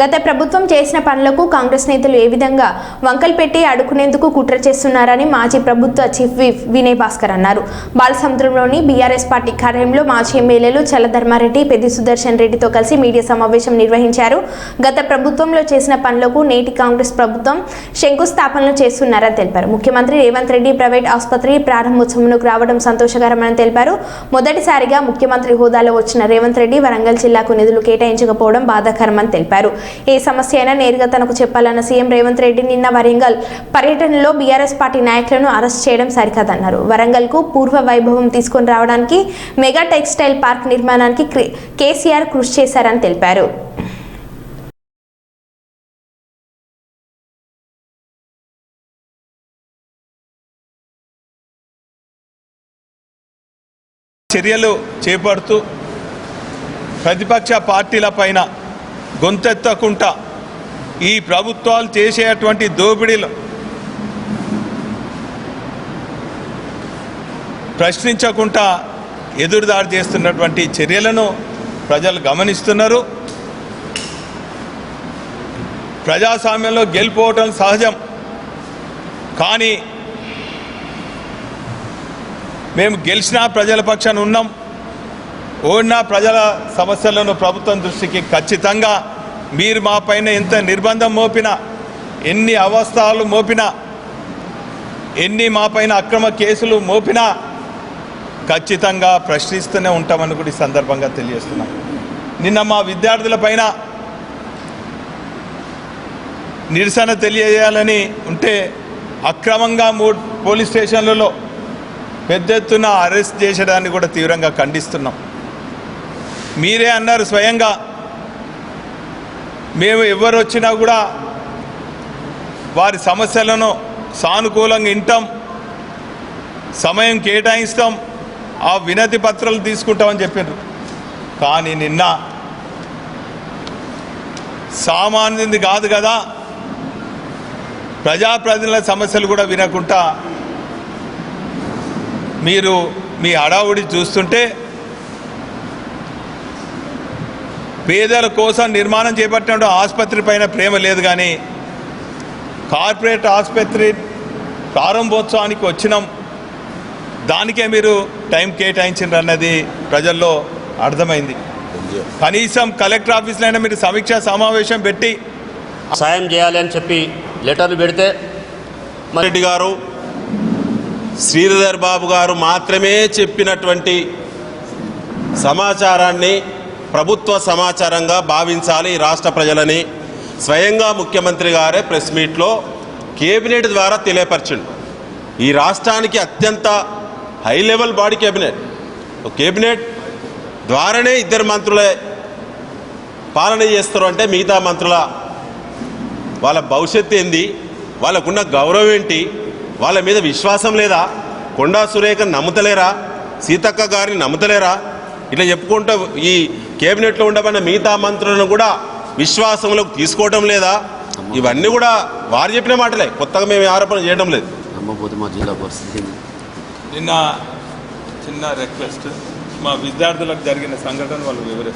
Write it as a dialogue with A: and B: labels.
A: గత ప్రభుత్వం చేసిన పనులకు కాంగ్రెస్ నేతలు ఏ విధంగా వంకలు పెట్టి అడుకునేందుకు కుట్ర చేస్తున్నారని మాజీ ప్రభుత్వ చీఫ్ విప్ వినయ్ భాస్కర్ అన్నారు. బాలసముద్రంలోని బీఆర్ఎస్ పార్టీ కార్యాలయంలో మాజీ ఎమ్మెల్యేలు చల్లధర్మారెడ్డి పెద్ది సుదర్శన్ రెడ్డితో కలిసి మీడియా సమావేశం నిర్వహించారు. గత ప్రభుత్వంలో చేసిన పనులకు నేటి కాంగ్రెస్ ప్రభుత్వం శంకుస్థాపనలు చేస్తున్నారని తెలిపారు. ముఖ్యమంత్రి రేవంత్ రెడ్డి ప్రైవేట్ ఆసుపత్రి ప్రారంభోత్సవంకు రావడం సంతోషకరమని తెలిపారు. మొదటిసారిగా ముఖ్యమంత్రి హోదాలో వచ్చిన రేవంత్ రెడ్డి వరంగల్ జిల్లాకు నిధులు కేటాయించకపోవడం బాధాకరమని తెలిపారు. ఏ సమస్య అయినా నేరుగా తనకు చెప్పాలన్న సీఎం రేవంత్ రెడ్డి నిన్న వరంగల్ పర్యటనలో బీఆర్ఎస్ పార్టీ నాయకులను అరెస్ట్ చేయడం సరికాదన్నారు. వరంగల్కు పూర్వ వైభవం తీసుకొని రావడానికి మెగా టెక్స్టైల్ పార్క్ నిర్మాణానికి కేసీఆర్ కృషి చేశారని తెలిపారు.
B: చర్యలు చేపడుతూ ప్రతిపక్ష పార్టీల పైన గొంతెత్తకుండా ఈ ప్రభుత్వాలు చేసేటువంటి దోపిడీలు ప్రశ్నించకుండా ఎదురుదాడి చేస్తున్నటువంటి చర్యలను ప్రజలు గమనిస్తున్నారు. ప్రజాస్వామ్యంలో గెలిపోవటం సహజం. కానీ మేము గెలిచినా ప్రజల పక్షాన ఉన్నాం. ఓడినా ప్రజల సమస్యలను ప్రభుత్వం దృష్టికి ఖచ్చితంగా మీరు మా పైన ఎంత నిర్బంధం మోపినా ఎన్ని అవస్థలు మోపినా ఎన్ని మా పైన అక్రమ కేసులు మోపినా ఖచ్చితంగా ప్రశ్నిస్తూనే ఉంటామని కూడా ఈ సందర్భంగా తెలియజేస్తున్నాం. నిన్న మా విద్యార్థుల పైన నిరసన తెలియజేయాలని ఉంటే అక్రమంగా మూ పోలీస్ స్టేషన్లలో పెద్ద ఎత్తున అరెస్ట్ చేసేదాన్ని కూడా తీవ్రంగా ఖండిస్తున్నాం. మీరే అన్నారు స్వయంగా. మేము ఎవరు వచ్చినా కూడా వారి సమస్యలను సానుకూలంగా వింటాం సమయం కేటాయిస్తాం ఆ వినతి పత్రాలు తీసుకుంటామని చెప్పారు కానీ నిన్న సామాన్యుది కాదు కదా ప్రజాప్రతినిధుల సమస్యలు కూడా వినకుండా మీరు మీ హడావుడి చూస్తుంటే పేదల కోసం నిర్మాణం చేపట్టిన ఆసుపత్రి పైన ప్రేమ లేదు కానీ కార్పొరేట్ ఆసుపత్రి ప్రారంభోత్సవానికి వచ్చినాం. దానికే మీరు టైం కేటాయించారు అన్నది ప్రజల్లో అర్థమైంది. కనీసం కలెక్టర్ ఆఫీస్లో అయినా మీరు సమీక్షా సమావేశం పెట్టి
C: సాయం చేయాలి అని చెప్పి లెటర్లు పెడితే
D: రెడ్డి గారు శ్రీధర్ బాబు గారు మాత్రమే చెప్పినటువంటి సమాచారాన్ని ప్రభుత్వ సమాచారంగా భావించాలి ఈ రాష్ట్ర ప్రజలని. స్వయంగా ముఖ్యమంత్రి గారే ప్రెస్ మీట్లో కేబినెట్ ద్వారా తెలియపరచండి. ఈ రాష్ట్రానికి అత్యంత high level body cabinet. Cabinet ద్వారానే ఇద్దరు మంత్రులే పాలన చేస్తారు అంటే మిగతా మంత్రుల వాళ్ళ భవిష్యత్తు ఏంది? వాళ్ళకున్న గౌరవం ఏంటి? వాళ్ళ మీద విశ్వాసం లేదా? కొండా సురేఖ నమ్ముతలేరా? సీతక్క గారిని నమ్ముతలేరా? ఇట్లా చెప్పుకుంటూ ఈ కేబినెట్లో ఉండబడిన మిగతా మంత్రులను కూడా విశ్వాసంలోకి తీసుకోవడం లేదా? ఇవన్నీ కూడా వారు చెప్పిన మాటలే. కొత్తగా మేము ఆరోపణ చేయడం లేదు.
E: నమ్మకపోతే మా జిల్లా పరిస్థితి. ఏంది?
B: నిన్న చిన్న రిక్వెస్ట్. మా విద్యార్థులకు జరిగిన సంఘటన వాళ్ళు వివరిస్తారు.